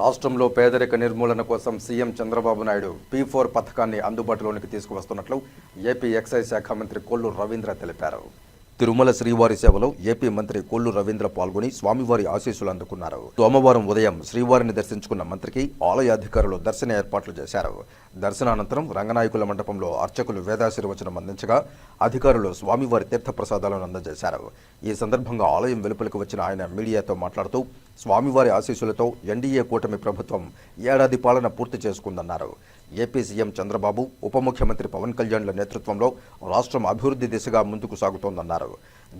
రాష్ట్రంలో పేదరిక నిర్మూలన కోసం CM Chandrababu Naidu P four పథకాన్ని అందుబాటులోనికి తీసుకువస్తున్నట్లు ఏపీ ఎక్సైజ్ శాఖ మంత్రి కొల్లు రవీంద్ర తెలిపారు. తిరుమల శ్రీవారి సేవలో ఏపీ మంత్రి కొల్లు రవీంద్ర పాల్గొని స్వామివారి ఆశీస్సులు అందుకున్నారు. సోమవారం ఉదయం శ్రీవారిని దర్శించుకున్న మంత్రికి ఆలయ అధికారులు దర్శన ఏర్పాట్లు చేశారు. దర్శనానంతరం రంగనాయకుల మండపంలో అర్చకులు వేదాశీర్వచనం అందించగా అధికారులు స్వామివారి తీర్థప్రసాదాలను అందజేశారు. ఈ సందర్భంగా ఆలయం వెలుపలకు వచ్చిన ఆయన మీడియాతో మాట్లాడుతూ స్వామివారి ఆశీస్సులతో ఎన్డీఏ కూటమి ప్రభుత్వం ఏడాది పాలన పూర్తి చేసుకుందన్నారు. ఏపీ సీఎం చంద్రబాబు ఉప ముఖ్యమంత్రి పవన్ కళ్యాణ్ల నేతృత్వంలో రాష్ట్రం అభివృద్ధి దిశగా ముందుకు సాగుతోందన్నారు.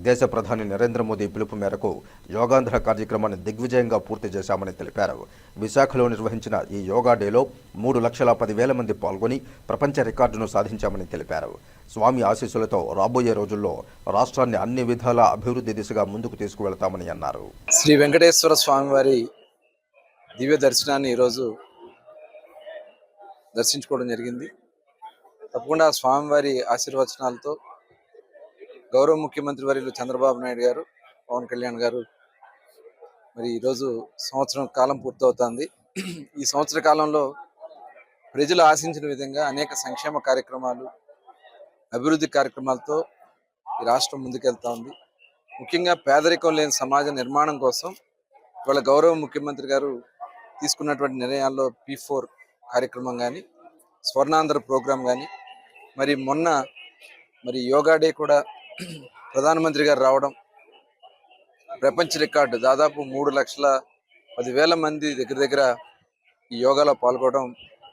దేశ ప్రధాని నరేంద్ర మోదీ పిలుపు మేరకు యోగాంధ్ర కార్యక్రమాన్ని దిగ్విజయంగా పూర్తి చేశామని తెలిపారు. విశాఖలో నిర్వహించిన ఈ యోగా డేలో మూడు లక్షల పదివేల మంది పాల్గొని ప్రపంచ రికార్డును సాధించామని తెలిపారు. స్వామి ఆశీస్సులతో రాబోయే రోజుల్లో రాష్ట్రాన్ని అన్ని విధాల అభివృద్ధి దిశగా ముందుకు తీసుకువెళతామని అన్నారు. శ్రీ వెంకటేశ్వర స్వామివారి దివ్య దర్శనాన్ని ఈరోజు దర్శించుకోవడం జరిగింది. తప్పకుండా స్వామివారి ఆశీర్వచనాలతో గౌరవ ముఖ్యమంత్రి వర్యులు చంద్రబాబు నాయుడు గారు పవన్ కళ్యాణ్ గారు మరి ఈరోజు సంవత్సరం కాలం పూర్తవుతుంది. ఈ సంవత్సర కాలంలో ప్రజలు ఆశించిన విధంగా అనేక సంక్షేమ కార్యక్రమాలు అభివృద్ధి కార్యక్రమాలతో ఈ రాష్ట్రం ముందుకెళ్తా ఉంది ముఖ్యంగా పేదరికం లేని సమాజ నిర్మాణం కోసం ఇవాళ గౌరవ ముఖ్యమంత్రి గారు తీసుకున్నటువంటి నిర్ణయాల్లో పీ ఫోర్ కార్యక్రమం కానీ స్వర్ణాంధ్ర ప్రోగ్రాం కానీ మరి మొన్న మరి యోగా డే కూడా ప్రధానమంత్రి గారు రావడం ప్రపంచ రికార్డు దాదాపు మూడు లక్షల పదివేల మంది దగ్గర దగ్గర ఈ యోగాలో పాల్గొనడం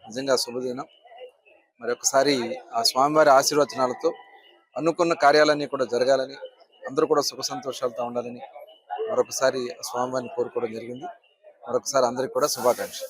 నిజంగా శుభదినం. మరి ఒకసారి ఆ స్వామివారి ఆశీర్వచనాలతో అనుకున్న కార్యాలన్నీ కూడా జరగాలని అందరూ కూడా సుఖ సంతోషాలతో ఉండాలని మరొకసారి ఆ స్వామివారిని కోరుకోవడం జరిగింది. మరొకసారి అందరికీ కూడా శుభాకాంక్షలు.